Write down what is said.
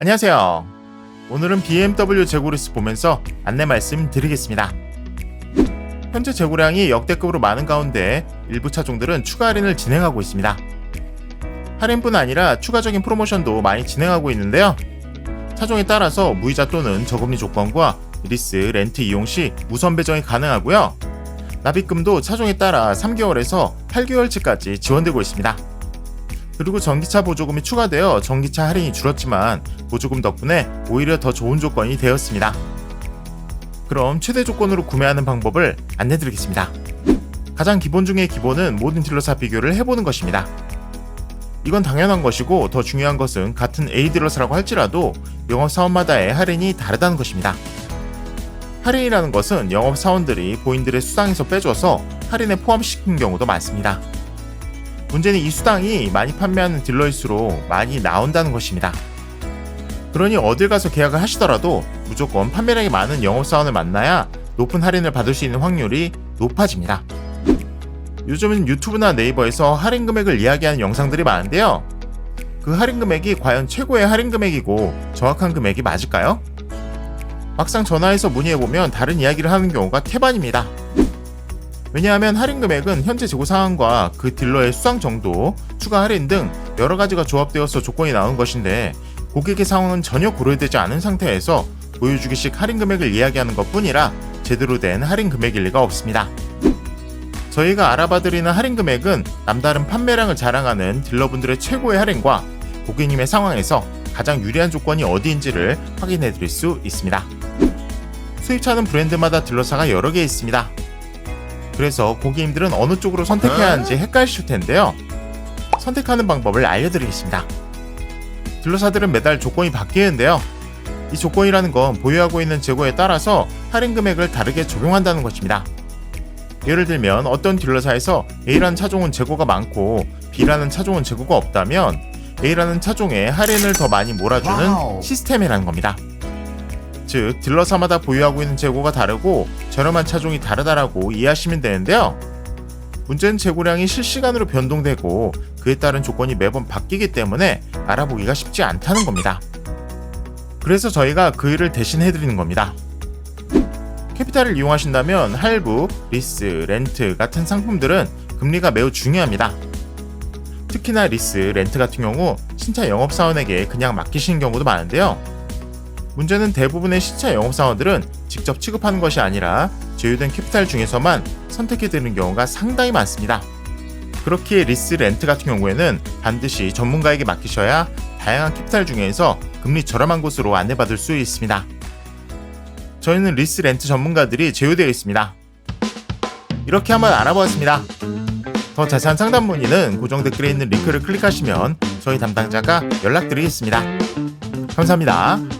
안녕하세요. 오늘은 BMW 재고리스 보면서 안내 말씀 드리겠습니다. 현재 재고량이 역대급으로 많은 가운데 일부 차종들은 추가 할인을 진행하고 있습니다. 할인뿐 아니라 추가적인 프로모션도 많이 진행하고 있는데요. 차종에 따라서 무이자 또는 저금리 조건과 리스, 렌트 이용 시 우선 배정이 가능하고요. 납입금도 차종에 따라 3개월에서 8개월치까지 지원되고 있습니다. 그리고 전기차 보조금이 추가되어 전기차 할인이 줄었지만 보조금 덕분에 오히려 더 좋은 조건이 되었습니다. 그럼 최대 조건으로 구매하는 방법을 안내드리겠습니다. 가장 기본 중의 기본은 모든 딜러사 비교를 해보는 것입니다. 이건 당연한 것이고 더 중요한 것은 같은 A 딜러사라고 할지라도 영업 사원마다의 할인이 다르다는 것입니다. 할인이라는 것은 영업 사원들이 본인들의 수당에서 빼줘서 할인에 포함시킨 경우도 많습니다. 문제는 이 수당이 많이 판매하는 딜러일수록 많이 나온다는 것입니다. 그러니 어딜 가서 계약을 하시더라도 무조건 판매량이 많은 영업사원을 만나야 높은 할인을 받을 수 있는 확률이 높아집니다. 요즘은 유튜브나 네이버에서 할인 금액을 이야기하는 영상들이 많은데요. 그 할인 금액이 과연 최고의 할인 금액이고 정확한 금액이 맞을까요? 막상 전화해서 문의해보면 다른 이야기를 하는 경우가 태반입니다. 왜냐하면 할인 금액은 현재 재고 상황과 그 딜러의 수상 정도, 추가 할인 등 여러 가지가 조합되어서 조건이 나온 것인데 고객의 상황은 전혀 고려되지 않은 상태에서 보여주기식 할인 금액을 이야기하는 것 뿐이라 제대로 된 할인 금액일 리가 없습니다. 저희가 알아봐드리는 할인 금액은 남다른 판매량을 자랑하는 딜러분들의 최고의 할인과 고객님의 상황에서 가장 유리한 조건이 어디인지를 확인해 드릴 수 있습니다. 수입차는 브랜드마다 딜러사가 여러 개 있습니다. 그래서 고객님들은 어느 쪽으로 선택해야 하는지 헷갈리실 텐데요. 선택하는 방법을 알려드리겠습니다. 딜러사들은 매달 조건이 바뀌는데요. 이 조건이라는 건 보유하고 있는 재고에 따라서 할인 금액을 다르게 적용한다는 것입니다. 예를 들면 어떤 딜러사에서 A라는 차종은 재고가 많고 B라는 차종은 재고가 없다면 A라는 차종에 할인을 더 많이 몰아주는. 시스템이라는 겁니다. 즉 딜러사마다 보유하고 있는 재고가 다르고 저렴한 차종이 다르다라고 이해하시면 되는데요. 문제는 재고량이 실시간으로 변동되고 그에 따른 조건이 매번 바뀌기 때문에 알아보기가 쉽지 않다는 겁니다. 그래서 저희가 그 일을 대신 해드리는 겁니다. 캐피탈을 이용하신다면 할부, 리스, 렌트 같은 상품들은 금리가 매우 중요합니다. 특히나 리스, 렌트 같은 경우 신차 영업사원에게 그냥 맡기시는 경우도 많은데요. 문제는 대부분의 신차 영업사원들은 직접 취급하는 것이 아니라 제휴된 캐피탈 중에서만 선택해드리는 경우가 상당히 많습니다. 그렇기에 리스 렌트 같은 경우에는 반드시 전문가에게 맡기셔야 다양한 캐피탈 중에서 금리 저렴한 곳으로 안내받을 수 있습니다. 저희는 리스 렌트 전문가들이 제휴되어 있습니다. 이렇게 한번 알아보았습니다. 더 자세한 상담 문의는 고정 댓글에 있는 링크를 클릭하시면 저희 담당자가 연락드리겠습니다. 감사합니다.